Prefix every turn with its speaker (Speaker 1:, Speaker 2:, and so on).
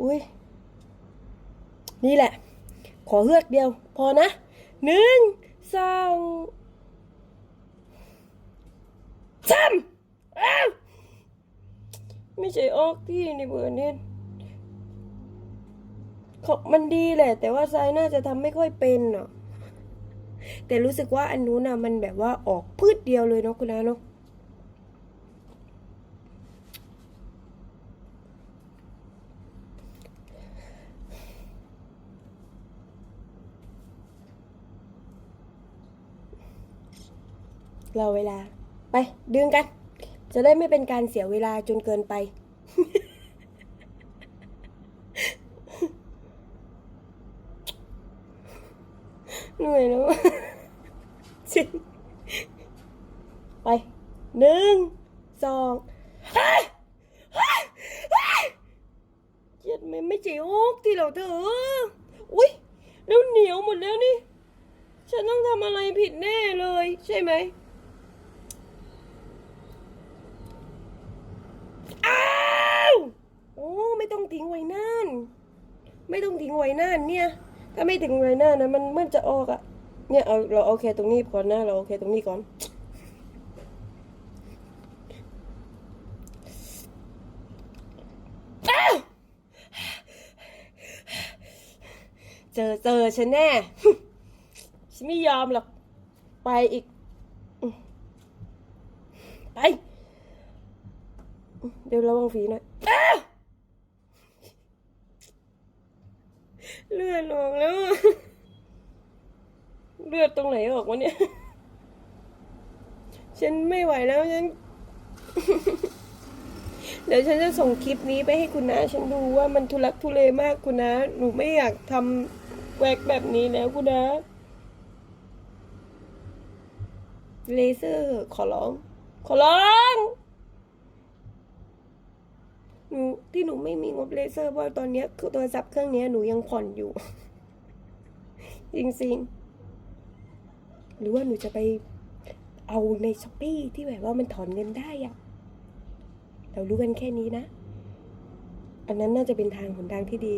Speaker 1: อุ้ย นี่แหละ ขอเฮือกเดียว พอนะหนึ่งสองสามอ้าวไม่ใช่ออกที่ในเบอร์เนี่ยเขามันดีแหละ แต่ว่าทรายน่าจะทำไม่ค่อยเป็นอะแต่รู้สึกว่าอันนู้นน่ะมันแบบว่าออกพืชเดียวเลยเนาะคุณนาเนาะ รอเวลา ไป ดึงกัน จะได้ไม่เป็นการเสียเวลาจนเกินไป เหนื่อยแล้วจริงไปหนึ่งสองเฮ้ยเฮ้ยเฮ้ยเจ็ดไม่ไม่จีโอกที่เราเธอ อุ้ยแล้วเหนียวหมดแล้วนี่ ฉันต้องทำอะไรผิดแน่เลย ใช่ไหม อ้าวโอ้ไม่ต้องทิ้งไว้นาน ไม่ต้องทิ้งไว้นานเนี่ย ถ้าไม่ทิ้งไว้นานนะมันมันจะออกอะเนี่ยเอาเราโอเคตรงนี้ก่อนนะเราโอเคตรงนี้ก่อนเจอเจอฉันแน่ ฉันไม่ยอมหรอก ไปอีก ไป เดี๋ยวระวังฝีน่อยอ้าวเลือดออกแล้ว เลือดตรงไหนออกวะเนี่ย ฉันไม่ไหวแล้วฉัน เดี๋ยวฉันจะส่งคลิปนี้ไปให้คุณนะ ฉันดูว่ามันทุลักทุเลมากคุณนะ หนูไม่อยากทำแวกแบบนี้แล้วคุณนะ เลเซอร์ ขอร้อง ขอร้อง หนูที่หนูไม่มีงบเลเซอร์เพราะตอนเนี้ยคือโทรศัพท์เครื่องเนี้ยหนูยังผ่อนอยู่ จริงๆ หรือว่าหนูจะไปเอาในช้อปปี้ที่แบบว่ามันถอนเงินได้อะเรารู้กันแค่นี้นะ อันนั้นน่าจะเป็นทางหนทางที่ดี